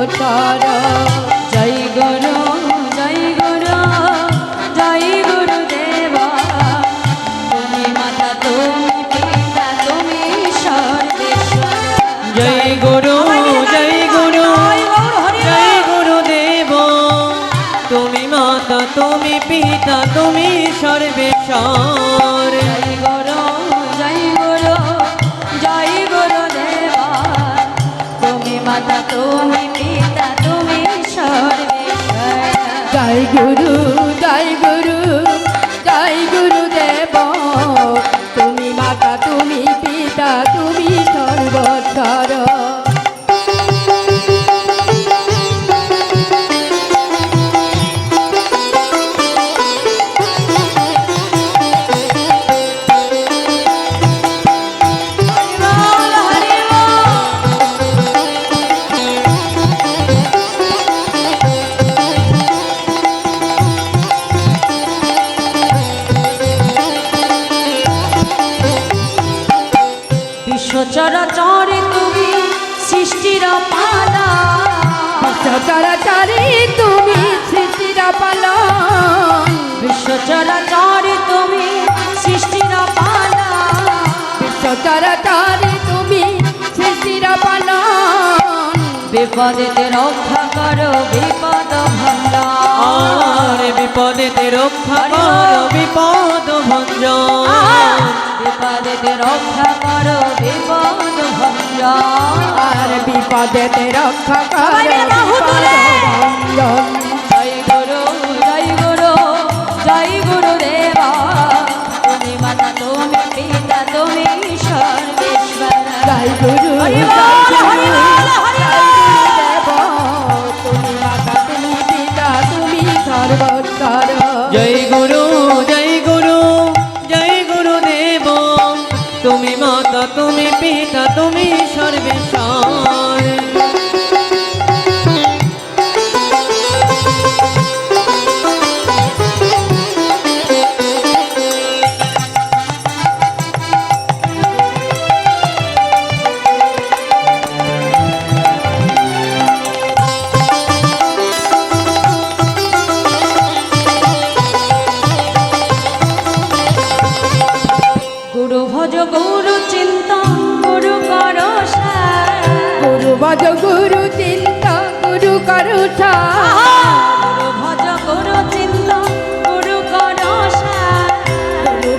সর্বস্বর জয় গুরু জয় গুরু জয় গুরু দেব। তুমি মাতা তুমি পিতা তুমি সর্বেশ্বর জয় গুরু জয় গুরু জয় গুরুদেব তুমি মাতা তুমি পিতা তুমি সর্বেশ্বর জয় গুরু জয় গুরু জয় গুরু দেব। তুমি মাতা তুমি গুরু জয় গুরু। বিশ্বচরাচরে তুমি সৃষ্টির পালা। চরাচরে তুমি সৃষ্টির পালন বিশ্বচরাচরে তুমি সৃষ্টির পালা। চরাচরে বিপদেতে রক্ষা করো বিপদ আর বিপদেতে রক্ষা কর বিপদ ভঞ্জন। বিপদেতে রক্ষা করো বিপদ আর বিপদেতে রক্ষা কর। রঞ্জন জয় গুরু জয় গুরু জয় গুরু দেবা। তুমি মাতা তুমি পিতা তুমি সর্বেশ্বর। জয় গুরু তুমি মাতা তুমি পিতা তুমি সর্বেশ্বর ভজ গুরু চিন্তা গুরু করুষা গুরু ভজ গুরু চিন্তন গুরু কর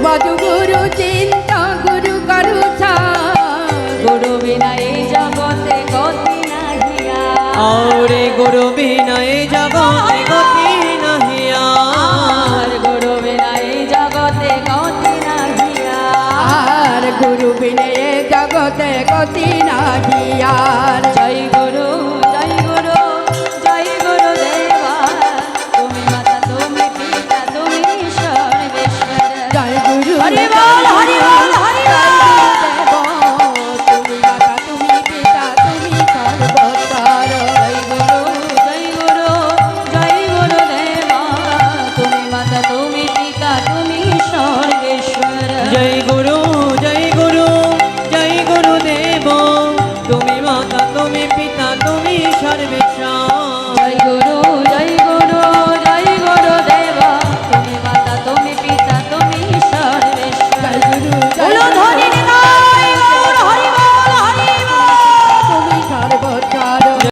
ভজ গুরু চিন্তা গুরু করুষা গুরু বিনা এই জগতে গতি নাহিয়া। আরে গুরু বিনয় জগতে গতি নাহিয়া। গুরু বিনা এই জগতে গতি নাহিয়া। আর গুরু বিনে জগতে গতি নাহিয়ার জয় গুরু তুমি পিতা তুমি সর্বেশ্বর